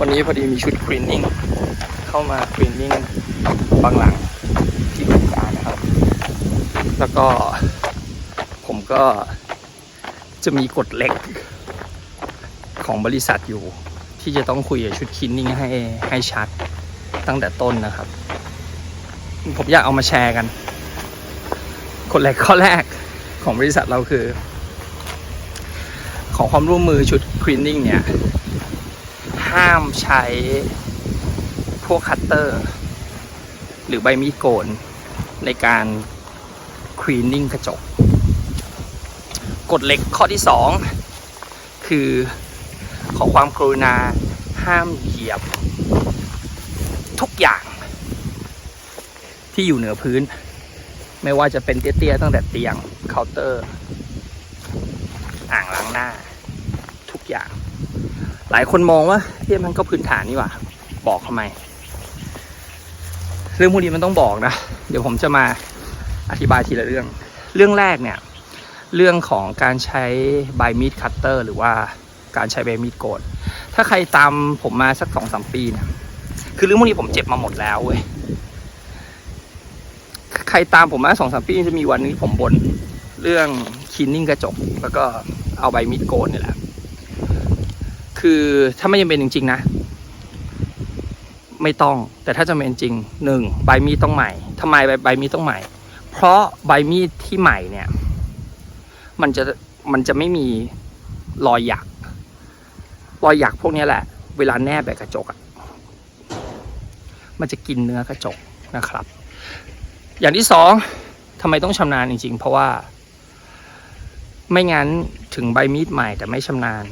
วันนี้พอดีมีชุดคลีนนิ่งเข้ามาคลีนนิ่งบางหลังที่บริการนะครับ แล้วก็ผมก็จะมีกฎเหล็กของบริษัทอยู่ ที่จะต้องคุยกับชุดคลีนนิ่งให้ให้ชัดตั้งแต่ต้นนะครับ ผมอยากเอามาแชร์กันกฎเหล็กข้อแรกของบริษัทเราคือ ของความร่วมมือชุดคลีนนิ่งเนี่ย ห้ามใช้พวกคัตเตอร์ หรือใบมีดโกน ในการคลีนนิ่งกระจก กฎเหล็กข้อที่สองคือขอความกรุณาห้ามเหยียบ ทุกอย่างที่อยู่เหนือพื้น ไม่ว่าจะเป็นเตี้ยๆตั้งแต่เตียงเคาน์เตอร์ อ่างล้างหน้า ทุกอย่าง หลายคนมองว่าเฮ้ยมันก็พื้นฐานนี่หว่า บอกทำไม เรื่องพวกนี้มันต้องบอกนะ เดี๋ยวผมจะมาอธิบายทีละเรื่อง เรื่องแรกเนี่ย เรื่องของการใช้ใบมีดคัตเตอร์ หรือว่าการใช้ใบมีดโกนถ้าใครตามผมมาสักสองสามปีเนี่ยคือเรื่องพวกนี้ผมเจ็บมาหมดแล้วเว้ยใครตามผมมาสองสามปีจะมีวันนึงที่ผมบนเรื่องคินนิ่งกระจก แล้วก็เอาใบมีดโกนนี่แหละ คือถ้าไม่จำเป็นจริง ๆ นะ ไม่ต้อง แต่ถ้าจำเป็นจริงหนึ่งใบมีดต้องใหม่ทำไมใบใบมีดต้องใหม่ เพราะใบมีดที่ใหม่เนี่ย มันจะมันจะไม่มีรอยหยักรอยหยักพวกนี้แหละ เวลาแนบแบบกระจกอะมันจะกินเนื้อกระจกนะครับ อย่างที่สองทำไมต้องชำนาญจริง ๆ เพราะว่า ไม่งั้นถึงใบมีดใหม่แต่ไม่ชำนาญ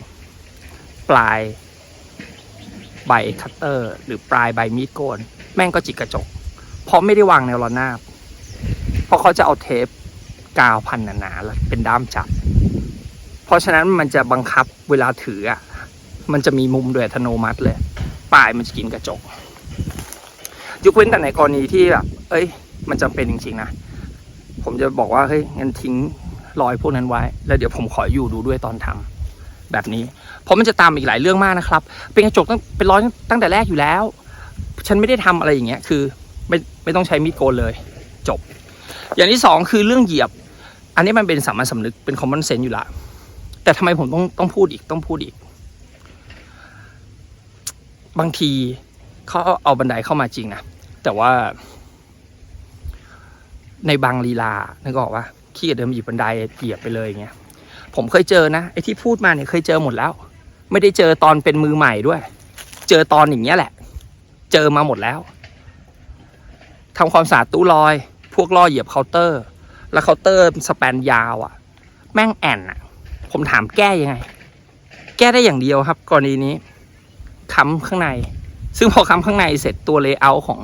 ปลายใบคัตเตอร์ หรือปลายใบมีดโกน แม่งก็จิกกระจก เพราะไม่ได้วางแนวระนาบ เพราะเขาจะเอาเทปกาวพันหนาๆแล้วเป็นด้ามจับ เพราะฉะนั้นมันจะบังคับเวลาถืออะมันจะมีมุมโดยอัตโนมัติเลย ปลายมันจะกินกระจก ยกเว้นแต่ในกรณีที่แบบ เอ้ย มันจำเป็นจริงๆนะ ผมจะบอกว่า เฮ้ย งั้นทิ้งรอยพวกนั้นไว้ แล้วเดี๋ยวผมขออยู่ดูด้วยตอนทำ แบบนี้ เพราะมันจะตามอีกหลายเรื่องมากนะครับ เป็นกระจกตั้งเป็นร้อยตั้งแต่แรกอยู่แล้ว ฉันไม่ได้ทำอะไรอย่างเงี้ยคือไม่ไม่ต้องใช้มีดโกนเลย จบ อย่างที่สองคือเรื่องเหยียบ อันนี้มันเป็นสามัญสำนึกเป็นคอมมอนเซนส์อยู่ละแต่ทำไมผมต้องต้องพูดอีกต้องพูดอีก บางทีเขาเอาบันไดเข้ามาจริงนะแต่ว่า ในบางลีลานึกออกว่าขี้เดินหยิบบันไดเหยียบไปเลยอย่างเงี้ย ผมเคยเจอนะไอ้ที่พูดมาเนี่ยเคยเจอหมดแล้ว ไม่ได้เจอตอนเป็นมือใหม่ด้วย เจอตอนอย่างเงี้ยแหละ เจอมาหมดแล้วทำความสะอาดตู้ลอย พวกล่อเหยียบเคาน์เตอร์ แล้วเคาน์เตอร์สแปนยาวอะ่ะ แม่งแอนอะ่ะ ผมถามแก้ยังไง แก้ได้อย่างเดียวครับ กรณีนี้ค้ำข้างใน ซึ่งพอค้ำข้างในเสร็จตัวเลเยอร์ของ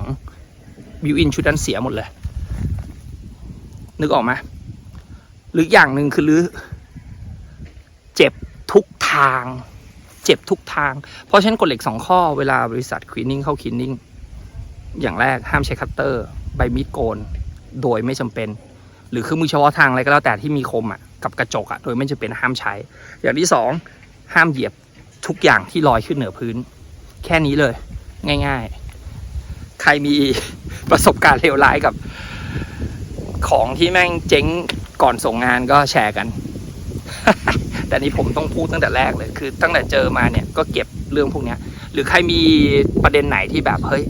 บิวอินชุดนั้นเสียหมดเลย นึกออกไหมหรืออย่างหนึ่งคือหรือ เจ็บทุกทาง เจ็บทุกทาง เพราะฉะนั้นกฎเหล็กสองข้อเวลาบริษัทคลีนนิ่งเข้าคลีนนิ่งอย่างแรกห้ามใช้คัตเตอร์ใบมีดโกน โดยไม่จำเป็น หรือเครื่องมือเฉพาะทางอะไรก็แล้วแต่ที่มีคมอะกับกระจกอะโดยไม่จำเป็นห้ามใช้ อย่างที่สองห้ามเหยียบทุกอย่างที่ลอยขึ้นเหนือพื้น แค่นี้เลย ง่าย ๆ ใครมีประสบการณ์เลวร้ายกับ ของที่แม่งเจ๊งก่อนส่งงานก็แชร์กัน แต่นี้ผมต้องพูดตั้งแต่แรกเลยคือ ตั้งแต่เจอมาเนี่ยก็เก็บเรื่องพวกนี้หรือใครมีประเด็นไหนที่แบบเฮ้ย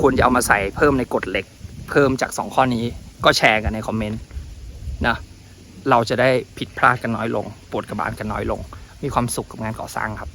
ควรจะเอามาใส่เพิ่มในกฎเหล็ก เพิ่มจากสองข้อนี้ก็แชร์กันในคอมเมนต์นะเราจะได้ผิดพลาดกันน้อยลงปวดกระบาลกันน้อยลง มีความสุขกับงานก่อสร้างครับ